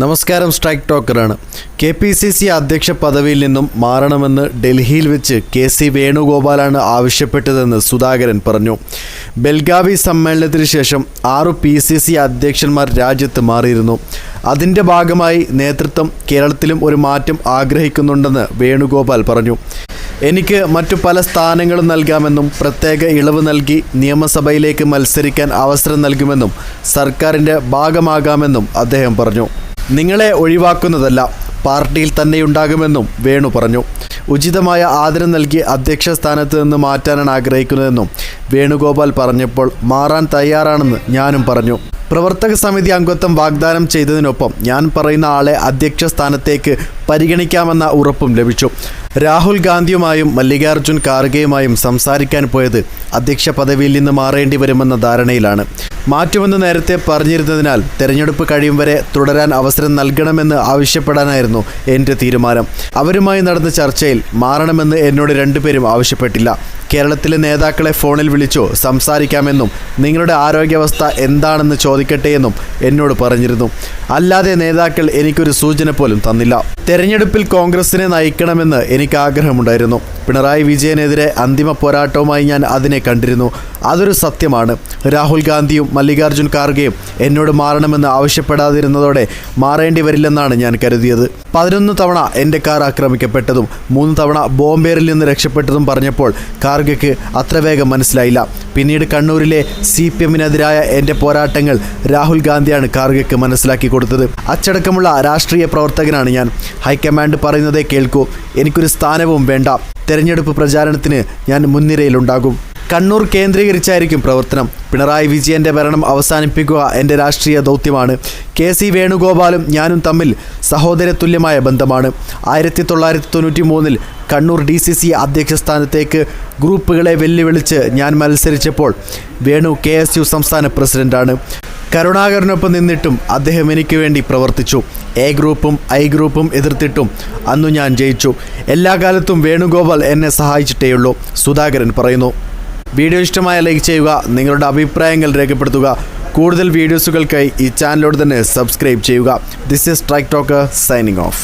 നമസ്കാരം സ്ട്രൈക്ക് ടോക്കറാണ്. K P C C അധ്യക്ഷ പദവിയിൽ നിന്നും മാറണമെന്ന് ഡൽഹിയിൽ വെച്ച് കെ സി വേണുഗോപാലാണ് ആവശ്യപ്പെട്ടതെന്ന് സുധാകരൻ പറഞ്ഞു. ബെൽഗാവി സമ്മേളനത്തിന് ശേഷം ആറ് പി സി സി അധ്യക്ഷന്മാർ രാജ്യത്ത് മാറിയിരുന്നു. അതിന്റെ ഭാഗമായി നേതൃത്വം കേരളത്തിലും ഒരു മാറ്റം ആഗ്രഹിക്കുന്നുണ്ടെന്ന് വേണുഗോപാൽ പറഞ്ഞു. എനിക്ക് മറ്റു പല സ്ഥാനങ്ങളും നൽകാമെന്നും പ്രത്യേക ഇളവ് നൽകി നിയമസഭയിലേക്ക് മത്സരിക്കാൻ അവസരം നൽകുമെന്നും സർക്കാരിന്റെ ഭാഗമാകാമെന്നും അദ്ദേഹം പറഞ്ഞു. നിങ്ങളെ ഒഴിവാക്കുന്നതല്ല പാർട്ടിയിൽ തന്നെയുണ്ടാകുമെന്നും വേണു പറഞ്ഞു. ഉചിതമായ ആദരം നൽകി അധ്യക്ഷ സ്ഥാനത്ത് നിന്ന് മാറ്റാനാണ് ആഗ്രഹിക്കുന്നതെന്നും വേണുഗോപാൽ പറഞ്ഞപ്പോൾ മാറാൻ തയ്യാറാണെന്ന് ഞാനും പറഞ്ഞു. പ്രവർത്തക സമിതി അംഗത്വം വാഗ്ദാനം ചെയ്തതിനൊപ്പം ഞാൻ പറയുന്ന ആളെ അധ്യക്ഷ സ്ഥാനത്തേക്ക് പരിഗണിക്കാമെന്ന ഉറപ്പും ലഭിച്ചു. രാഹുൽ ഗാന്ധിയുമായും മല്ലികാർജുൻ ഖാർഗെയുമായും സംസാരിക്കാൻ പോയത് അധ്യക്ഷ പദവിയിൽ നിന്ന് മാറേണ്ടി വരുമെന്ന ധാരണയിലാണ്. മാറ്റുമെന്ന് നേരത്തെ പറഞ്ഞിരുന്നതിനാൽ തെരഞ്ഞെടുപ്പ് കഴിയും വരെ തുടരാൻ അവസരം നൽകണമെന്ന് ആവശ്യപ്പെടാനായിരുന്നു എന്റെ തീരുമാനം. അവരുമായി നടന്ന ചർച്ചയിൽ മാറണമെന്ന് എന്നോട് രണ്ടുപേരും ആവശ്യപ്പെട്ടില്ല. കേരളത്തിലെ നേതാക്കളെ ഫോണിൽ വിളിച്ചോ സംസാരിക്കാമെന്നും നിങ്ങളുടെ ആരോഗ്യാവസ്ഥ എന്താണെന്ന് ചോദിക്കട്ടെ എന്നും എന്നോട് പറഞ്ഞിരുന്നു. അല്ലാതെ നേതാക്കൾ എനിക്കൊരു സൂചന പോലും തന്നില്ല. തെരഞ്ഞെടുപ്പിൽ കോൺഗ്രസിനെ നയിക്കണമെന്ന് എനിക്ക് ആഗ്രഹമുണ്ടായിരുന്നു പിണറായി വിജയനെതിരെ അന്തിമ പോരാട്ടവുമായി ഞാൻ അതിനെ കണ്ടിരുന്നു. അതൊരു സത്യമാണ്. രാഹുൽ ഗാന്ധിയും മല്ലികാർജുൻ ഖാർഗെയും എന്നോട് മാറണമെന്ന് ആവശ്യപ്പെടാതിരുന്നതോടെ മാറേണ്ടി വരില്ലെന്നാണ് ഞാൻ കരുതിയത്. പതിനൊന്ന് തവണ എന്റെ കാർ ആക്രമിക്കപ്പെട്ടതും മൂന്ന് തവണ ബോംബേറിൽ നിന്ന് രക്ഷപ്പെട്ടതും പറഞ്ഞപ്പോൾ ഖാർഗെക്ക് അത്ര വേഗം മനസ്സിലായില്ല. പിന്നീട് കണ്ണൂരിലെ സി പി എമ്മിനെതിരായ എന്റെ പോരാട്ടങ്ങൾ രാഹുൽ ഗാന്ധിയാണ് ഖാർഗെക്ക് മനസ്സിലാക്കി കൊടുത്തത്. അച്ചടക്കമുള്ള രാഷ്ട്രീയ പ്രവർത്തകനാണ് ഞാൻ. ഹൈക്കമാൻഡ് പറയുന്നതേ കേൾക്കൂ. എനിക്കൊരു സ്ഥാനവും വേണ്ട. തെരഞ്ഞെടുപ്പ് പ്രചാരണത്തിന് ഞാൻ മുൻനിരയിലുണ്ടാകും. കണ്ണൂർ കേന്ദ്രീകരിച്ചായിരിക്കും പ്രവർത്തനം. പിണറായി വിജയന്റെ ഭരണം അവസാനിപ്പിക്കുക എന്റെ രാഷ്ട്രീയ ദൗത്യമാണ്. കെ സി വേണുഗോപാലും ഞാനും തമ്മിൽ സഹോദരതുല്യമായ ബന്ധമാണ്. ആയിരത്തി തൊള്ളായിരത്തി തൊണ്ണൂറ്റി മൂന്നിൽ കണ്ണൂർ ഡി സി സി അധ്യക്ഷ സ്ഥാനത്തേക്ക് ഗ്രൂപ്പുകളെ വെല്ലുവിളിച്ച് ഞാൻ മത്സരിച്ചപ്പോൾ വേണു കെ എസ് യു സംസ്ഥാന പ്രസിഡന്റാണ്. കരുണാകരനൊപ്പം നിന്നിട്ടും അദ്ദേഹം എനിക്ക് വേണ്ടി പ്രവർത്തിച്ചു. എ ഗ്രൂപ്പും ഐ ഗ്രൂപ്പും എതിർത്തിട്ടും അന്നു ഞാൻ ജയിച്ചു. എല്ലാ കാലത്തും വേണുഗോപാൽ എന്നെ സഹായിച്ചിട്ടേയുള്ളൂ സുധാകരൻ പറയുന്നു. വീഡിയോ ഇഷ്ടമായ ലൈക്ക് ചെയ്യുക നിങ്ങളുടെ അഭിപ്രായങ്ങൾ രേഖപ്പെടുത്തുക. കൂടുതൽ വീഡിയോസുകൾക്കായി ഈ ചാനലോട് തന്നെ സബ്സ്ക്രൈബ് ചെയ്യുക. This is strike talk signing off